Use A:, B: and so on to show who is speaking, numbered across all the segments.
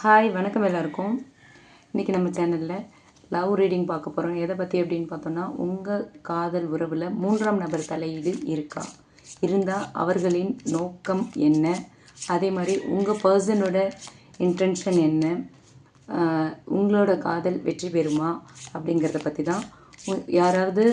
A: Hi வணக்கம் எல்லாருக்கும். இன்றைக்கி நம்ம சேனலில் லவ் ரீடிங் பார்க்க போகிறோம் எதை பற்றி அப்படின்னு பார்த்தோன்னா உங்கள் காதல் உறவில் மூன்றாம் நபர் தலையீடு இருக்கா? இருந்தால் அவர்களின் நோக்கம் என்ன? அதே மாதிரி உங்கள் பர்சனோட இன்டென்ஷன் என்ன? உங்களோட காதல் வெற்றி பெறுமா? அப்படிங்கிறத பற்றி தான் உ- யாராவது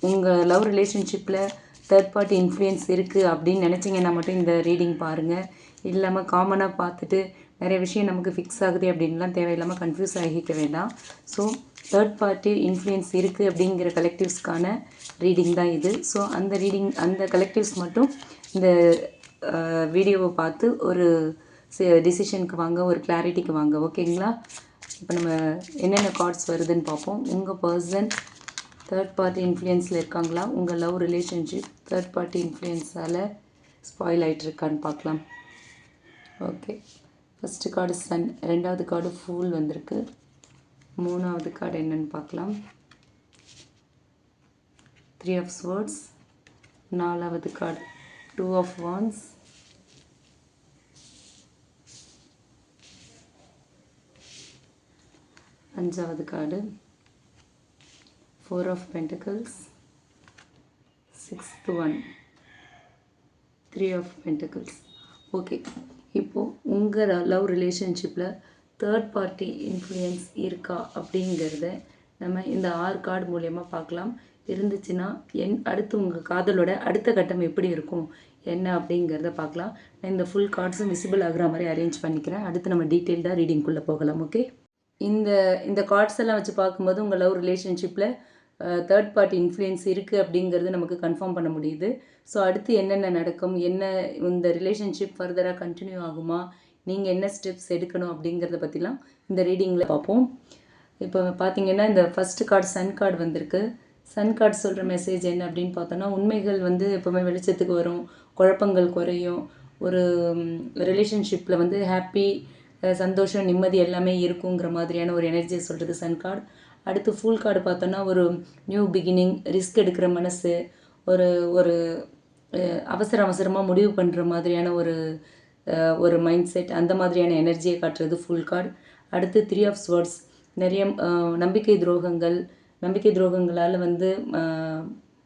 A: உங்கள் லவ் ரிலேஷன்ஷிப்பில் தேர்ட் பார்ட்டி இன்ஃப்ளூயன்ஸ் இருக்குது அப்படின்னு நினச்சிங்கன்னா மட்டும் இந்த ரீடிங் பாருங்கள் இல்லாமல் காமனாக பார்த்துட்டு நிறைய விஷயம் நமக்கு ஃபிக்ஸ் ஆகுது அப்படின்லாம் தேவையில்லாமல் கன்ஃபியூஸ் ஆகிக்க வேண்டாம். ஸோ தேர்ட் பார்ட்டி இன்ஃப்ளூயன்ஸ் இருக்குது அப்படிங்கிற கலெக்டிவ்ஸ்க்கான ரீடிங் தான் இது. ஸோ அந்த ரீடிங் அந்த கலெக்டிவ்ஸ் மட்டும் இந்த வீடியோவை பார்த்து ஒரு டிசிஷனுக்கு வாங்க ஒரு கிளாரிட்டிக்கு வாங்க. ஓகேங்களா இப்போ நம்ம என்னென்ன கார்ட்ஸ் வருதுன்னு பார்ப்போம். உங்கள் பர்சன் தேர்ட் பார்ட்டி இன்ஃப்ளூயன்ஸில் இருக்காங்களா? உங்கள் லவ் ரிலேஷன்ஷிப் தேர்ட் பார்ட்டி இன்ஃப்ளூயன்ஸால் ஸ்பாயில் ஆகிட்டு இருக்கான்னு பார்க்கலாம். ஓகே ஃபஸ்ட்டு கார்டு சன் ரெண்டாவது கார்டு ஃபூல் வந்திருக்கு. மூணாவது கார்டு என்னன்னு பார்க்கலாம். த்ரீ ஆஃப் ஸ்வேர்ட்ஸ் நாலாவது கார்டு டூ ஆஃப் வான்ஸ் அஞ்சாவது card four of pentacles sixth one three of pentacles okay இப்போது உங்கள் லவ் ரிலேஷன்ஷிப்பில் தேர்ட் பார்ட்டி இன்ஃப்ளூயன்ஸ் இருக்கா அப்படிங்கிறத நம்ம இந்த ஆறு கார்டு மூலயமா பார்க்கலாம். இருந்துச்சுன்னா என் அடுத்து உங்கள் காதலோட அடுத்த கட்டம் எப்படி இருக்கும்? என்ன அப்படிங்கிறத பார்க்கலாம். நான் இந்த ஃபுல் கார்ட்ஸும் விசிபிள் ஆகிற மாதிரி அரேஞ்ச் பண்ணிக்கிறேன். அடுத்து நம்ம டீட்டெயில்டாக ரீடிங்குள்ளே போகலாம் ஓகே இந்த இந்த கார்ட்ஸ் எல்லாம் வச்சு பார்க்கும்போது உங்கள் லவ் ரிலேஷன்ஷிப்பில் தேர்ட் பார்ட்டி இன்ஃப்ளூயன்ஸ் இருக்குது அப்படிங்கிறது நமக்கு கன்ஃபார்ம் பண்ண முடியுது. ஸோ அடுத்து என்னென்ன நடக்கும்? என்ன இந்த ரிலேஷன்ஷிப் ஃபர்தராக கண்டினியூ ஆகுமா? நீங்கள் என்ன ஸ்டெப்ஸ் எடுக்கணும் அப்படிங்கிறத பற்றிலாம் இந்த ரீடிங்கில் பார்ப்போம். இப்போ பார்த்தீங்கன்னா இந்த ஃபஸ்ட்டு கார்டு சன் கார்டு வந்திருக்கு. சன் கார்டு சொல்கிற மெசேஜ் என்ன அப்படின்னு பார்த்தோன்னா உண்மைகள் வந்து எப்போவுமே வெளிச்சத்துக்கு வரும். குழப்பங்கள் குறையும். ஒரு ரிலேஷன்ஷிப்பில் வந்து ஹாப்பி சந்தோஷம் நிம்மதி எல்லாமே இருக்குங்கிற மாதிரியான ஒரு எனர்ஜியை சொல்கிறது சன் கார்டு அடுத்து ஃபுல் கார்டு பார்த்தோன்னா ஒரு நியூ பிகினிங் ரிஸ்க் எடுக்கிற மனசு ஒரு ஒரு அவசர அவசரமாக முடிவு பண்ணுற மாதிரியான ஒரு ஒரு மைண்ட் செட் அந்த மாதிரியான எனர்ஜியை காட்டுறது ஃபுல் கார்டு அடுத்து த்ரீ ஆஃப் ஸ்வர்ட்ஸ் நிறைய நம்பிக்கை துரோகங்கள் நம்பிக்கை துரோகங்களால் வந்து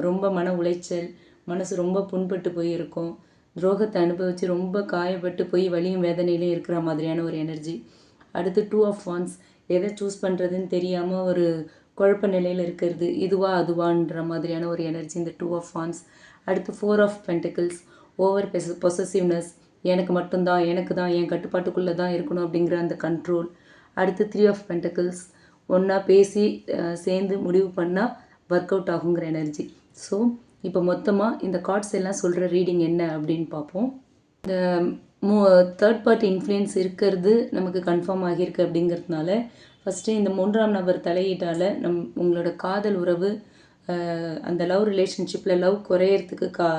A: ரொம்ப மன உளைச்சல் மனசு ரொம்ப புண்பட்டு போய் இருக்கும் துரோகத்தை அனுபவித்து ரொம்ப காயப்பட்டு போய் வலியும் வேதனையிலையும் இருக்கிற மாதிரியான ஒரு எனர்ஜி அடுத்து டூ ஆஃப் ஒன்ஸ் எதை சூஸ் பண்ணுறதுன்னு தெரியாமல் ஒரு குழப்ப நிலையில் இருக்கிறது இதுவா அதுவான்ற மாதிரியான ஒரு எனர்ஜி இந்த டூ ஆஃப் ஃபான்ஸ் அடுத்து four of pentacles over possessiveness எனக்கு மட்டும்தான் எனக்கு தான் என் கட்டுப்பாட்டுக்குள்ளே தான் இருக்கணும் அப்படிங்கிற அந்த கண்ட்ரோல் அடுத்து த்ரீ ஆஃப் பென்டிக்கிள்ஸ் ஒன்றா பேசி சேர்ந்து முடிவு பண்ணால் ஒர்க் அவுட் ஆகுங்கிற எனர்ஜி ஸோ இப்போ மொத்தமாக இந்த கார்ட்ஸ் எல்லாம் சொல்கிற ரீடிங் என்ன அப்படின்னு பார்ப்போம். இந்த மூ தேர்ட் பார்ட்டி இன்ஃப்ளூயன்ஸ் இருக்கிறது நமக்கு கன்ஃபார்ம் ஆகியிருக்கு அப்படிங்கிறதுனால ஃபஸ்ட்டு இந்த மூன்றாம் நபர் தலையீட்டால் நம் உங்களோட காதல் உறவு அந்த லவ் ரிலேஷன்ஷிப்பில் லவ் குறையறதுக்கு கா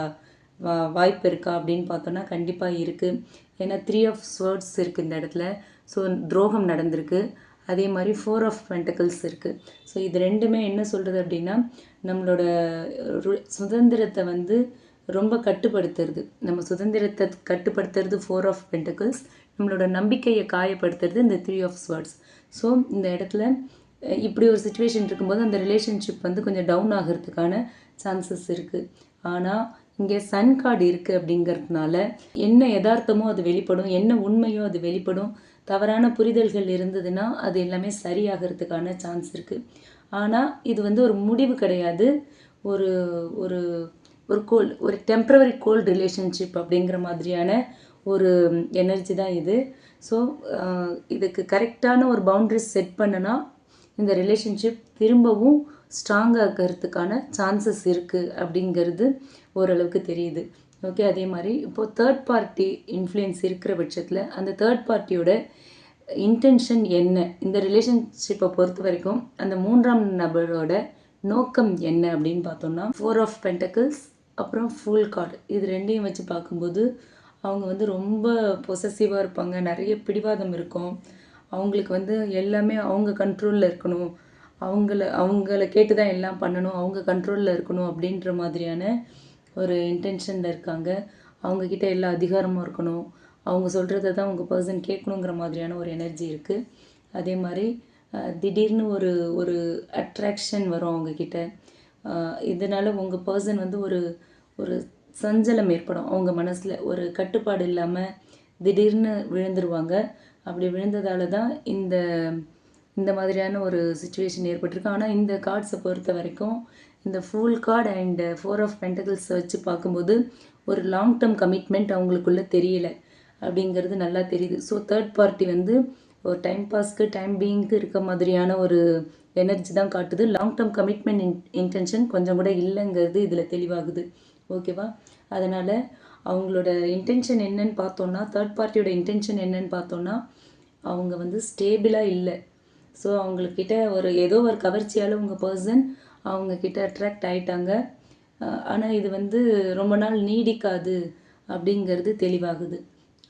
A: வா வாய்ப்பு இருக்கா அப்படின்னு பார்த்தோன்னா கண்டிப்பாக இருக்குது ஏன்னா த்ரீ ஆஃப் ஸ்வேர்ட்ஸ் இருக்குது இந்த இடத்துல. ஸோ துரோகம் நடந்திருக்கு. அதே மாதிரி ஃபோர் ஆஃப் பென்டக்கிள்ஸ் இருக்குது ஸோ இது ரெண்டுமே என்ன சொல்கிறது அப்படின்னா நம்மளோட சுதந்திரத்தை வந்து ரொம்ப கட்டுப்படுத்துறது. நம்ம சுதந்திரத்தை கட்டுப்படுத்துறது ஃபோர் ஆஃப் பென்டக்கிள்ஸ் நம்மளோட நம்பிக்கையை காயப்படுத்துறது இந்த த்ரீ ஆஃப் ஸ்வர்ட்ஸ் ஸோ இந்த இடத்துல இப்படி ஒரு சுச்சுவேஷன் இருக்கும்போது அந்த ரிலேஷன்ஷிப் வந்து கொஞ்சம் டவுன் ஆகிறதுக்கான சான்சஸ் இருக்குது ஆனால் இங்கே சன் கார்டு இருக்குது அப்படிங்கிறதுனால என்ன யதார்த்தமோ அது வெளிப்படும் என்ன உண்மையோ அது வெளிப்படும். தவறான புரிதல்கள் இருந்ததுன்னா அது எல்லாமே சரியாகிறதுக்கான சான்ஸ் இருக்குது ஆனால் இது வந்து ஒரு முடிவு கிடையாது. ஒரு ஒரு ஒரு கோல் ஒரு டெம்ப்ரவரி கோல்ட் ரிலேஷன்ஷிப் அப்படிங்கிற மாதிரியான ஒரு எனர்ஜி தான் இது. ஸோ இதுக்கு கரெக்டான ஒரு பவுண்ட்ரிஸ் செட் பண்ணனா இந்த ரிலேஷன்ஷிப் திரும்பவும் ஸ்ட்ராங்காகிறதுக்கான சான்சஸ் இருக்குது அப்படிங்கிறது ஓரளவுக்கு தெரியுது. ஓகே அதே மாதிரி இப்போது தேர்ட் பார்ட்டி இன்ஃப்ளூயன்ஸ் இருக்கிற பட்சத்தில் அந்த தேர்ட் பார்ட்டியோட இன்டென்ஷன் என்ன? இந்த ரிலேஷன்ஷிப்பை பொறுத்த வரைக்கும் அந்த மூன்றாம் நபரோட நோக்கம் என்ன அப்படின்னு பார்த்தோம்னா ஃபோர் ஆஃப் பென்டக்கிள்ஸ் அப்புறம் ஃபுல் கார்டு இது ரெண்டையும் வச்சு பார்க்கும்போது அவங்க வந்து ரொம்ப பொசசிவாக இருப்பாங்க. நிறைய பிடிவாதம் இருக்கும். அவங்களுக்கு வந்து எல்லாமே அவங்க கண்ட்ரோலில் இருக்கணும். அவங்கள அவங்கள கேட்டு தான் எல்லாம் பண்ணணும். அவங்க கண்ட்ரோலில் இருக்கணும் அப்படின்ற மாதிரியான ஒரு இன்டென்ஷனில் இருக்காங்க. அவங்கக்கிட்ட எல்லா அதிகாரமும் இருக்கணும். அவங்க சொல்கிறத தான் அவங்க பர்சன் கேட்கணுங்கிற மாதிரியான ஒரு எனர்ஜி இருக்குது அதே மாதிரி திடீர்னு ஒரு ஒரு அட்ராக்ஷன் வரும் அவங்கக்கிட்ட இதனால் உங்கள் பர்சன் வந்து ஒரு ஒரு சஞ்சலம் ஏற்படும். அவங்க மனசில் ஒரு கட்டுப்பாடு இல்லாமல் திடீர்னு விழுந்துருவாங்க. அப்படி விழுந்ததால தான் இந்த இந்த மாதிரியான ஒரு சுச்சுவேஷன் ஏற்பட்டிருக்கு. ஆனால் இந்த கார்ட்ஸை பொறுத்த வரைக்கும் இந்த fool card and four of pentacles வச்சு பார்க்கும்போது ஒரு லாங் டேர்ம் கமிட்மெண்ட் அவங்களுக்குள்ளே தெரியல. அப்படிங்கிறது நல்லா தெரியுது. ஸோ தேர்ட் பார்ட்டி வந்து ஒரு டைம் பாஸ்க்கு டைம் பீயிங்க்கு இருக்க மாதிரியான ஒரு எனர்ஜி தான் காட்டுது. Long term commitment in intention கொஞ்சம் கூட இல்லைங்கிறது இதில் தெளிவாகுது. ஓகேவா அதனால் அவங்களோட இன்டென்ஷன் என்னன்னு பார்த்தோன்னா தேர்ட் பார்ட்டியோட இன்டென்ஷன் என்னன்னு பார்த்தோன்னா அவங்க வந்து ஸ்டேபிளாக இல்லை. ஸோ அவங்கக்கிட்ட ஒரு ஏதோ ஒரு கவர்ச்சியால் உங்கள் பர்சன் அவங்கக்கிட்ட அட்ராக்ட் ஆயிட்டாங்க. ஆனால் இது வந்து ரொம்ப நாள் நீடிக்காது அப்படிங்கிறது தெளிவாகுது.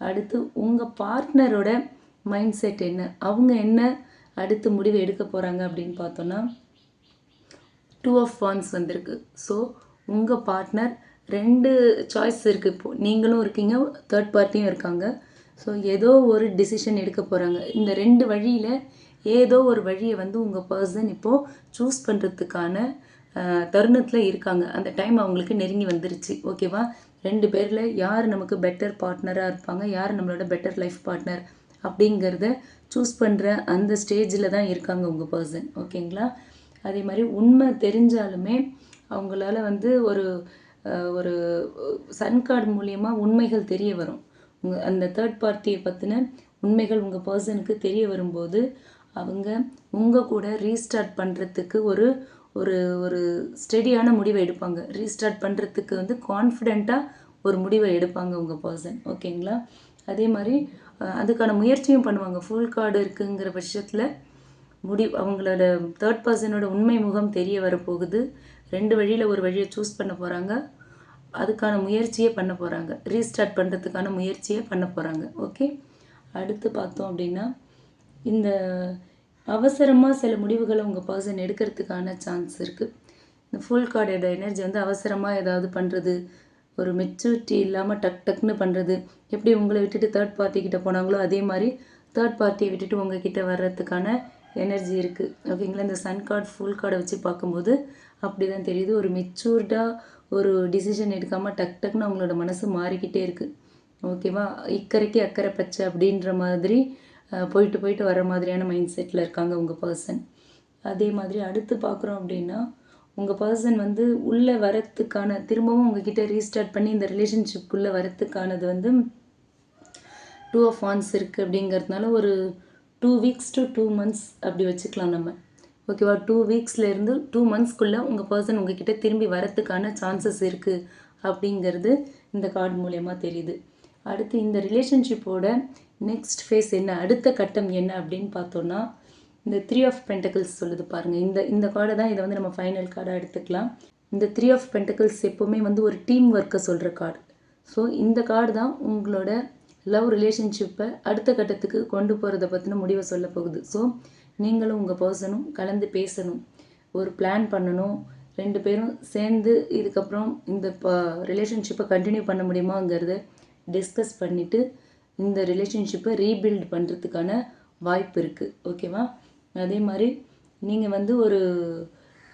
A: அடுத்து உங்கள் பார்ட்னரோட மைண்ட் செட் என்ன? அவங்க என்ன அடுத்து முடிவு எடுக்க போகிறாங்க அப்படின்னு பார்த்தோன்னா டூ ஆஃப் வான்ஸ் வந்திருக்கு. ஸோ உங்கள் பார்ட்னர் ரெண்டு சாய்ஸ் இருக்குது இப்போது நீங்களும் இருக்கீங்க தேர்ட் பார்ட்டியும் இருக்காங்க. ஸோ ஏதோ ஒரு டிசிஷன் எடுக்க போகிறாங்க இந்த ரெண்டு வழியில் ஏதோ ஒரு வழியை வந்து உங்கள் பர்சன் இப்போது சூஸ் பண்ணுறதுக்கான தருணத்தில் இருக்காங்க. அந்த டைம் அவங்களுக்கு நெருங்கி வந்துருச்சு. ஓகேவா ரெண்டு பேரில் யார் நமக்கு பெட்டர் பார்ட்னராக இருப்பாங்க? யார் நம்மளோட பெட்டர் லைஃப் பார்ட்னர் அப்படிங்கிறத சூஸ் பண்ணுற அந்த ஸ்டேஜில் தான் இருக்காங்க உங்கள் பர்சன் ஓகேங்களா அதே மாதிரி உண்மை தெரிஞ்சாலுமே அவங்களால வந்து ஒரு ஒரு சன் கார்டு மூலியமாக உண்மைகள் தெரிய வரும். உங்கள் அந்த தேர்ட் பார்ட்டியை பற்றின உண்மைகள் உங்கள் பர்சனுக்கு தெரிய வரும்போது அவங்க உங்கள் கூட ரீஸ்டார்ட் பண்ணுறதுக்கு ஒரு ஒரு ஒரு ஸ்டெடியான முடிவை எடுப்பாங்க. ரீஸ்டார்ட் பண்ணுறதுக்கு வந்து கான்ஃபிடெண்ட்டாக ஒரு முடிவை எடுப்பாங்க உங்கள் பர்சன் ஓகேங்களா அதே மாதிரி அதுக்கான முயற்சியும் பண்ணுவாங்க. ஃபுல் கார்டு இருக்குங்கிற பட்சத்தில் முடி அவங்களோட தேர்ட் பர்சனோட உண்மை முகம் தெரிய வரப்போகுது. ரெண்டு வழியில் ஒரு வழியை சூஸ் பண்ண போகிறாங்க அதுக்கான முயற்சியே பண்ண போகிறாங்க ரீஸ்டார்ட் பண்ணுறதுக்கான முயற்சியே பண்ண போகிறாங்க ஓகே அடுத்து பார்த்தோம் அப்படின்னா இந்த அவசரமாக சில முடிவுகளை உங்கள் பர்சன் எடுக்கிறதுக்கான சான்ஸ் இருக்குது இந்த ஃபுல் கார்டோட எனர்ஜி வந்து அவசரமாக ஏதாவது பண்ணுறது ஒரு மெச்சூரிட்டி இல்லாமல் டக் டக்குன்னு பண்ணுறது எப்படி உங்களை விட்டுட்டு தேர்ட் பார்ட்டிக்கிட்ட போனாங்களோ அதே மாதிரி தேர்ட் பார்ட்டியை விட்டுட்டு உங்ககிட்ட வர்றதுக்கான எனர்ஜி இருக்குது ஓகேங்களா? இந்த சன் கார்டு ஃபுல் கார்டை வச்சு பார்க்கும்போது அப்படி தான் தெரியுது. ஒரு மெச்சூர்டாக ஒரு டிசிஷன் எடுக்காமல் டக் டக்குன்னு அவங்களோட மனசு மாறிக்கிட்டே இருக்குது ஓகேவா? இக்கரைக்கு அக்கறை பச்சை அப்படின்ற மாதிரி போயிட்டு போயிட்டு வர மாதிரியான மைண்ட் செட்டில் இருக்காங்க உங்கள் பர்சன் அதே மாதிரி அடுத்து பார்க்குறோம் அப்படின்னா உங்கள் பர்சன் வந்து உள்ளே வரத்துக்கான திரும்பவும் உங்ககிட்ட ரீஸ்டார்ட் பண்ணி இந்த ரிலேஷன்ஷிப்புக்குள்ளே வரத்துக்கானது வந்து டூ ஆஃப் ஆன்ஸ் இருக்குது அப்படிங்கிறதுனால ஒரு two weeks to two months அப்படி வச்சுக்கலாம் நம்ம. ஓகேவா டூ வீக்ஸ்லேருந்து டூ மந்த்ஸ்க்குள்ளே உங்கள் பர்சன் உங்ககிட்ட திரும்பி வரத்துக்கான சான்சஸ் இருக்குது அப்படிங்கிறது இந்த கார்டு மூலயமா தெரியுது. அடுத்து இந்த ரிலேஷன்ஷிப்போட நெக்ஸ்ட் ஃபேஸ் என்ன? அடுத்த கட்டம் என்ன அப்படின்னு பார்த்தோன்னா இந்த த்ரீ ஆஃப் பென்டக்கிள்ஸ் சொல்லுது பாருங்கள் இந்த இந்த கார்டை தான் இதை வந்து நம்ம ஃபைனல் கார்டாக எடுத்துக்கலாம். இந்த த்ரீ ஆஃப் பென்டக்கிள்ஸ் எப்போவுமே வந்து ஒரு டீம் ஒர்க்கை சொல்கிற கார்டு ஸோ இந்த கார்டு தான் உங்களோட லவ் ரிலேஷன்ஷிப்பை அடுத்த கட்டத்துக்கு கொண்டு போகிறத பற்றின முடிவை சொல்ல போகுது. ஸோ நீங்களும் உங்கள் பர்சனும் கலந்து பேசணும். ஒரு பிளான் பண்ணணும். ரெண்டு பேரும் சேர்ந்து இதுக்கப்புறம் இந்த ரிலேஷன்ஷிப்பை கண்டினியூ பண்ண முடியுமாங்கிறத டிஸ்கஸ் பண்ணிவிட்டு இந்த ரிலேஷன்ஷிப்பை ரீபில்ட் பண்ணுறதுக்கான வாய்ப்பு இருக்குது ஓகேவா அதே மாதிரி நீங்கள் வந்து ஒரு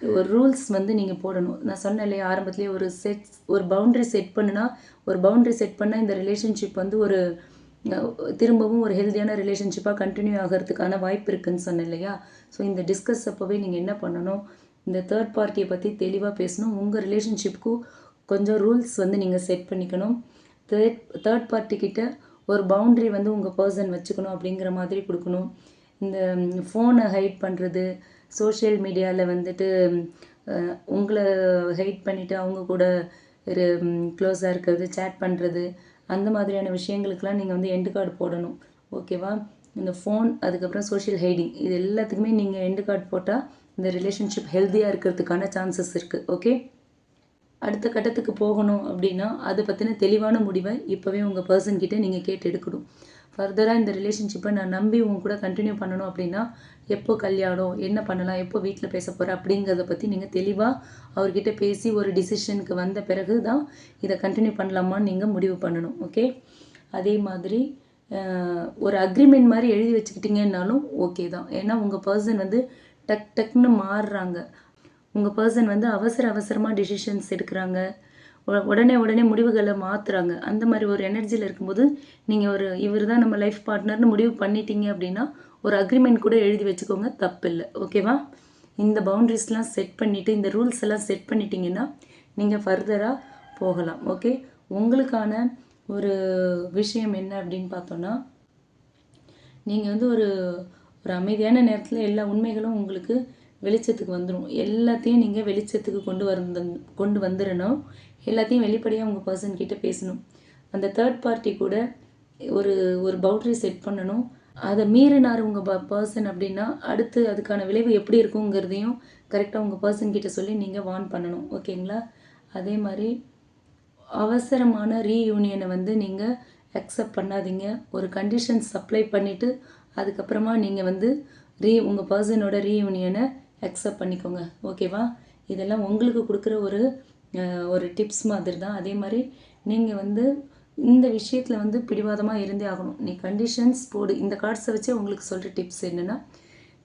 A: ஒரு ரூல்ஸ் வந்து நீங்கள் போடணும். நான் சொன்னேன் இல்லையா ஆரம்பத்துலேயே ஒரு செட் ஒரு பவுண்ட்ரி செட் பண்ணுனா ஒரு பவுண்ட்ரி செட் பண்ணால் இந்த ரிலேஷன்ஷிப் வந்து ஒரு திரும்பவும் ஒரு ஹெல்த்தியான ரிலேஷன்ஷிப்பாக கண்டினியூ ஆகிறதுக்கான வாய்ப்பு இருக்குதுன்னு சொன்னேன் இல்லையா? ஸோ இந்த டிஸ்கஸ் அப்போவே நீங்கள் என்ன பண்ணணும்? இந்த தேர்ட் பார்ட்டியை பற்றி தெளிவாக பேசணும். உங்கள் ரிலேஷன்ஷிப்க்கும் கொஞ்சம் ரூல்ஸ் வந்து நீங்கள் செட் பண்ணிக்கணும். தேர்ட் தேர்ட் பார்ட்டிக்கிட்ட ஒரு பவுண்ட்ரி வந்து உங்கள் பர்சன் வச்சுக்கணும் அப்படிங்கிற மாதிரி கொடுக்கணும். இந்த ஃபோனை ஹைட் பண்ணுறது சோஷியல் மீடியாவில் வந்துட்டு உங்களை ஹைட் பண்ணிவிட்டு அவங்க கூட ஒரு க்ளோஸாக இருக்கிறது சேட் பண்ணுறது அந்த மாதிரியான விஷயங்களுக்கெல்லாம் நீங்கள் வந்து எண்டு கார்டு போடணும். ஓகேவா இந்த ஃபோன் அதுக்கப்புறம் சோஷியல் ஹைடிங் இது எல்லாத்துக்குமே நீங்கள் எண்டு கார்டு போட்டால் இந்த ரிலேஷன்ஷிப் ஹெல்த்தியாக இருக்கிறதுக்கான சான்சஸ் இருக்குது ஓகே அடுத்த கட்டத்துக்கு போகணும் அப்படின்னா அதை பற்றின தெளிவான முடிவை இப்போவே உங்கள் பர்சன்கிட்ட நீங்கள் கேட்டு எடுக்கணும். ஃபர்தராக இந்த ரிலேஷன்ஷிப்பை நான் நம்பி உங்க கூட கண்டினியூ பண்ணணும் அப்படின்னா எப்போ கல்யாணம் என்ன பண்ணலாம் எப்போ வீட்டில் பேச போகிற அப்படிங்கிறத பற்றி நீங்கள் தெளிவாக அவர்கிட்ட பேசி ஒரு டிசிஷனுக்கு வந்த பிறகு தான் இதை கண்டினியூ பண்ணலாமான்னு நீங்கள் முடிவு பண்ணணும் ஓகே அதே மாதிரி ஒரு அக்ரிமெண்ட் மாதிரி எழுதி வச்சுக்கிட்டீங்கன்னாலும் ஓகே தான். ஏன்னா உங்கள் பர்சன் வந்து டக் டக்குன்னு மாறுறாங்க. உங்கள் பர்சன் வந்து அவசர அவசரமாக டிசிஷன்ஸ் எடுக்கிறாங்க. உடனே உடனே முடிவுகளை மாற்றுறாங்க அந்த மாதிரி ஒரு எனர்ஜியில் இருக்கும்போது நீங்கள் ஒரு இவர் தான் நம்ம லைஃப் பார்ட்னர்னு முடிவு பண்ணிட்டீங்க அப்படின்னா ஒரு அக்ரிமெண்ட் கூட எழுதி வச்சுக்கோங்க. தப்பில்லை. ஓகேவா இந்த பவுண்ட்ரிஸ்லாம் செட் பண்ணிவிட்டு இந்த ரூல்ஸ் எல்லாம் செட் பண்ணிட்டீங்கன்னா நீங்கள் ஃபர்தராக போகலாம். ஓகே உங்களுக்கான ஒரு விஷயம் என்ன அப்படின்னு பார்த்தோன்னா நீங்கள் வந்து ஒரு ஒரு அமைதியான நேரத்தில் எல்லா உண்மைகளும் உங்களுக்கு வெளிச்சத்துக்கு வந்துடும் எல்லாத்தையும் நீங்கள் வெளிச்சத்துக்கு கொண்டு வந்து கொண்டு வந்துடணும் எல்லாத்தையும் வெளிப்படையாக உங்கள் பர்சன் கிட்டே பேசணும். அந்த தேர்ட் பார்ட்டி கூட ஒரு ஒரு பவுண்டரி செட் பண்ணணும். அதை மீறினார் உங்கள் ப பர்சன் அப்படின்னா அடுத்து அதுக்கான விளைவு எப்படி இருக்குங்கிறதையும் கரெக்டாக உங்கள் பர்சன் கிட்ட சொல்லி நீங்கள் வார்ன் பண்ணணும். ஓகேங்களா அதே மாதிரி அவசரமான ரீயூனியனை வந்து நீங்கள் அக்செப்ட் பண்ணாதீங்க. ஒரு கண்டிஷன் சப்ளை பண்ணிவிட்டு அதுக்கப்புறமா நீங்கள் வந்து ரீ உங்கள் பர்சனோட ரீயூனியனை அக்செப்ட் பண்ணிக்கோங்க. ஓகேவா இதெல்லாம் உங்களுக்கு கொடுக்குற ஒரு ஒரு டிப்ஸ் மாதிரி தான் அதே மாதிரி நீங்கள் வந்து இந்த விஷயத்தில் வந்து பிடிவாதமாக இருந்தே ஆகணும். நீ கண்டிஷன்ஸ் போடு. இந்த கார்ட்ஸை வச்சே உங்களுக்கு சொல்கிற டிப்ஸ் என்னென்னா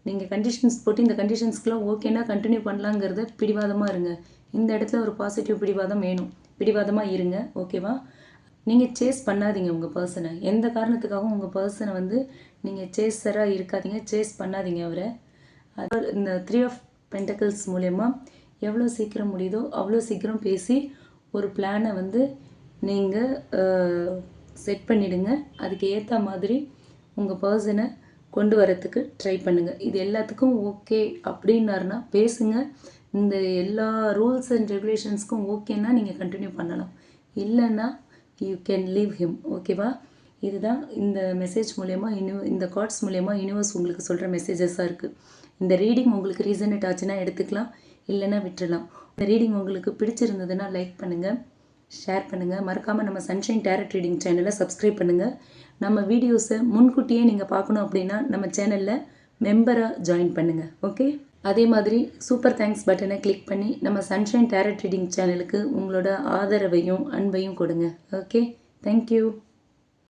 A: நீங்கள் கண்டிஷன்ஸ் போட்டு இந்த கண்டிஷன்ஸ்க்குலாம் ஓகேனா கண்டினியூ பண்ணலாங்கிறத பிடிவாதமாக இருங்க. இந்த இடத்துல ஒரு பாசிட்டிவ் பிடிவாதம் வேணும். பிடிவாதமாக இருங்க. ஓகேவா நீங்கள் சேஸ் பண்ணாதீங்க உங்கள் பர்சனை எந்த காரணத்துக்காகவும் உங்கள் பர்சனை வந்து நீங்கள் சேஸராக இருக்காதீங்க. சேஸ் பண்ணாதீங்க அவரை. அது இந்த த்ரீ ஆஃப் பென்டக்கிள்ஸ் மூலயமா எவ்வளோ சீக்கிரம் முடியுதோ அவ்வளோ சீக்கிரம் பேசி ஒரு பிளானை வந்து நீங்கள் செட் பண்ணிவிடுங்க அதுக்கு ஏற்ற மாதிரி உங்கள் பர்சனை கொண்டு வரத்துக்கு ட்ரை பண்ணுங்கள் இது எல்லாத்துக்கும் ஓகே அப்படின்னாருனா பேசுங்க. இந்த எல்லா ரூல்ஸ் அண்ட் ரெகுலேஷன்ஸ்க்கும் ஓகேன்னா நீங்கள் கண்டினியூ பண்ணலாம். இல்லைன்னா யூ கேன் லீவ் ஹிம் ஓகேவா இதுதான் இந்த மெசேஜ் மூலயமா இனி இந்த கார்ட்ஸ் மூலயமா யூனிவர்ஸ் உங்களுக்கு சொல்கிற மெசேஜஸாக இருக்குது இந்த ரீடிங் உங்களுக்கு ரீசனேட் ஆச்சுன்னா எடுத்துக்கலாம் இல்லைன்னா விட்டுறலாம். இந்த ரீடிங் உங்களுக்கு பிடிச்சிருந்ததுன்னா லைக் பண்ணுங்கள் ஷேர் பண்ணுங்கள் மறக்காமல் நம்ம சன்ஷைன் டேரட் ரீடிங் சேனலை சப்ஸ்கிரைப் பண்ணுங்கள் நம்ம வீடியோஸை முன்கூட்டியே நீங்கள் பார்க்கணும் அப்படின்னா நம்ம சேனலில் மெம்பராக ஜாயின் பண்ணுங்கள் ஓகே அதே மாதிரி சூப்பர் தேங்க்ஸ் பட்டனை கிளிக் பண்ணி நம்ம சன்ஷைன் டேரட் ரீடிங் சேனலுக்கு உங்களோட ஆதரவையும் அன்பையும் கொடுங்க ஓகே தேங்க்யூ